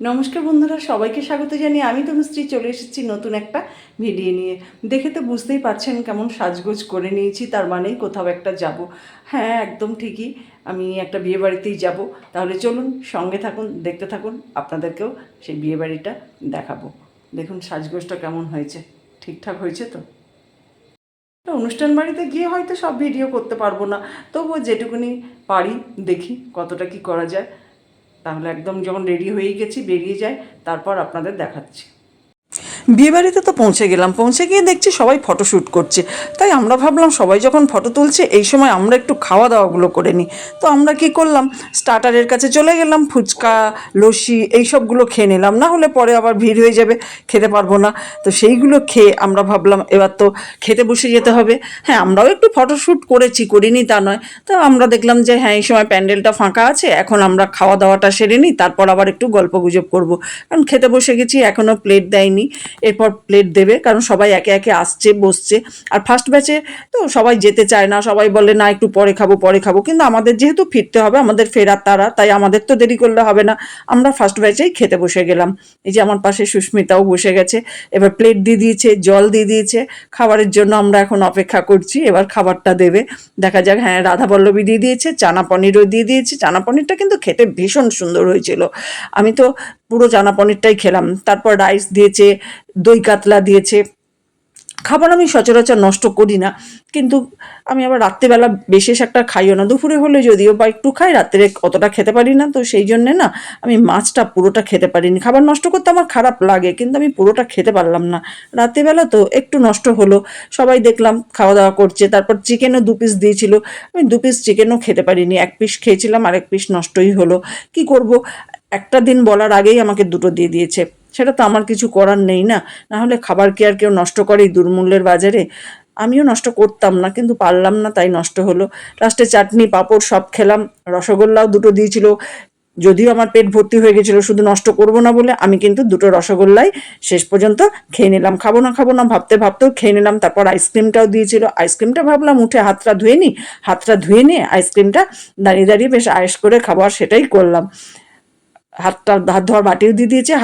নমস্কার বন্ধুরা, সবাইকে স্বাগত জানিয়ে আমি তনুশ্রী চলে এসেছি নতুন একটা ভিডিও নিয়ে। দেখে তো বুঝতেই পারছেন কেমন সাজগোজ করে নিয়েছি, তার মানেই কোথাও একটা যাব। হ্যাঁ একদম ঠিকই, আমি একটা বিয়ে বাড়িতেই যাব। তাহলে চলুন, সঙ্গে থাকুন, দেখতে থাকুন, আপনাদেরকেও সেই বিয়ে বাড়িটা দেখাবো। দেখুন, সাজগোজটা কেমন হয়েছে, ঠিকঠাক হয়েছে তো? অনুষ্ঠান বাড়িতে গিয়ে হয়তো সব ভিডিও করতে পারব না, তবুও যেটুকুনি পারি দেখি কতটা কি করা যায়। তাহলে একদম যখন রেডি হয়ে গেছি বেরিয়ে যায় তারপর আপনাদের দেখাচ্ছি। বিয়েবাড়িতে তো পৌঁছে গেলাম, পৌঁছে গিয়ে দেখছি সবাই ফটো শ্যুট করছে। তাই আমরা ভাবলাম সবাই যখন ফটো তুলছে, এই সময় আমরা একটু খাওয়া দাওয়াগুলো করে নিই। তো আমরা কি করলাম স্টার্টারের কাছে চলে গেলাম, ফুচকা, লস্যি এই সবগুলো খেয়ে নিলাম। না হলে পরে আবার ভিড় হয়ে যাবে, খেতে পারব না। তো সেইগুলো খেয়ে আমরা ভাবলাম, এবার তো খেতে বসে যেতে হবে। হ্যাঁ আমরাও একটু ফটোশ্যুট করেছি, করিনি তা নয়। তো আমরা দেখলাম যে হ্যাঁ এই সময় প্যান্ডেলটা ফাঁকা আছে, এখন আমরা খাওয়া দাওয়াটা সেরে নিই, তারপর আবার একটু গল্প গুজব করব। কারণ খেতে বসে গেছি এখনও প্লেট দেয়নি। এরপর প্লেট দেবে, কারণ সবাই একে একে আসছে, বসছে। আর ফার্স্ট ব্যাচে তো সবাই যেতে চায় না, সবাই বলে, না, একটু পরে খাব পরে খাব। কিন্তু আমাদের যেহেতু ফিরতে হবে, আমাদের ফেরার তারা, তাই আমাদের তো দেরি করলে হবে না। আমরা ফার্স্ট ব্যাচেই খেতে বসে গেলাম। এই যে আমার পাশে সুস্মিতাও বসে গেছে। এবার প্লেট দিয়ে দিয়েছে, জল দিয়ে দিয়েছে। খাবারের জন্য আমরা এখন অপেক্ষা করছি, এবার খাবারটা দেবে। দেখা যাক হ্যাঁ রাধা পল্লবী দিয়ে দিয়েছে, চানা পনিরও দিয়ে দিয়েছে। চানা পনিরটা কিন্তু খেতে ভীষণ সুন্দর হয়েছিল। আমি তো পুরো চানা পনিরটাই খেলাম। তারপর রাইস দিয়েছে, দই কাতলা দিয়েছে। খাবার আমি সচরাচর নষ্ট করি না, কিন্তু আমি আবার রাত্রেবেলা বিশেষ একটা খাইও না। দুপুরে হলে যদিও বা একটু খাই, রাত্রে অতটা খেতে পারি না, তো সেই জন্যে না আমি মাছটা পুরোটা খেতে পারিনি। খাবার নষ্ট করতে আমার খারাপ লাগে, কিন্তু আমি পুরোটা খেতে পারলাম না। রাত্রেবেলা তো একটু নষ্ট হলো, সবাই দেখলাম খাওয়া দাওয়া করছে, তারপর চিকেনও দু পিস দিয়েছিল। আমি দু পিস চিকেনও খেতে পারিনি, এক পিস খেয়েছিলাম আর এক পিস নষ্টই হলো। কি করব? একটা দিন বলার আগেই আমাকে দুটো দিয়ে দিয়েছে। সেটা তো আমার কিছু করার নেই না। না হলে খাবার কি আর কেউ নষ্ট করে দুর্মূল্যের বাজারে? আমিও নষ্ট করতাম না, কিন্তু পারলাম না, তাই নষ্ট হলো। লাস্টে চাটনি, পাঁপড় সব খেলাম। রসগোল্লাও দুটো দিয়েছিল। যদিও আমার পেট ভর্তি হয়ে গেছিল, শুধু নষ্ট করব না বলে আমি কিন্তু দুটো রসগোল্লাই শেষ পর্যন্ত খেয়ে নিলাম। খাব না খাব না, ভাবতে ভাবতেও খেয়ে নিলাম। তারপর আইসক্রিমটাও দিয়েছিল। আইসক্রিমটা ভাবলাম, উঠে হাতটা ধুয়ে নিই হাতটা ধুয়ে নিয়ে আইসক্রিমটা দাঁড়িয়ে দাঁড়িয়ে বেশ আয়েস করে খাব, আর সেটাই করলাম। হাতটা, হাত ধোয়ার বাটিও দিয়ে দিয়েছে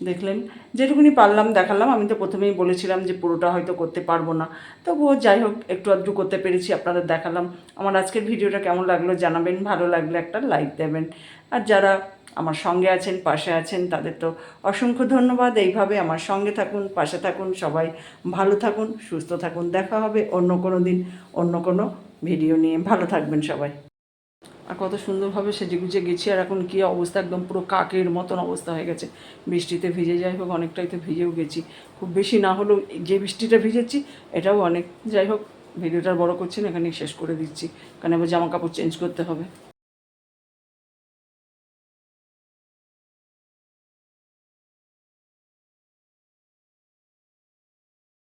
দেখলেন, যেটুকুনি পারলাম দেখালাম, আমি তো প্রথমেই বলেছিলাম যে পুরোটা হয়তো করতে পারব না। তবুও যাই হোক, একটু আধটু করতে পেরেছি, আপনাদের দেখালাম। আমার আজকের ভিডিওটা কেমন লাগল জানাবেন, ভালো লাগলে একটা লাইক দেবেন। আর যারা আমার সঙ্গে আছেন, পাশে আছেন, তাদের তো অসংখ্য ধন্যবাদ। এইভাবে আমার সঙ্গে থাকুন, পাশে থাকুন, সবাই ভালো থাকুন, সুস্থ থাকুন। দেখা হবে অন্য কোনো দিন, অন্য কোনো ভিডিও নিয়ে। ভালো থাকবেন সবাই। আর কত সুন্দরভাবে সেজে গুজে গেছি, আর এখন কী অবস্থা, একদম পুরো কাকের মতন অবস্থা হয়ে গেছে। বৃষ্টিতে ভিজে যাই হোক, অনেকটাই তো ভিজেও গেছি। খুব বেশি না হলেও যে বৃষ্টিটা ভিজেছি, এটাও অনেক, যাই হোক, ভিডিওটা বড় করছি না এখানে শেষ করে দিচ্ছি। কারণ এবার জামা কাপড় চেঞ্জ করতে হবে।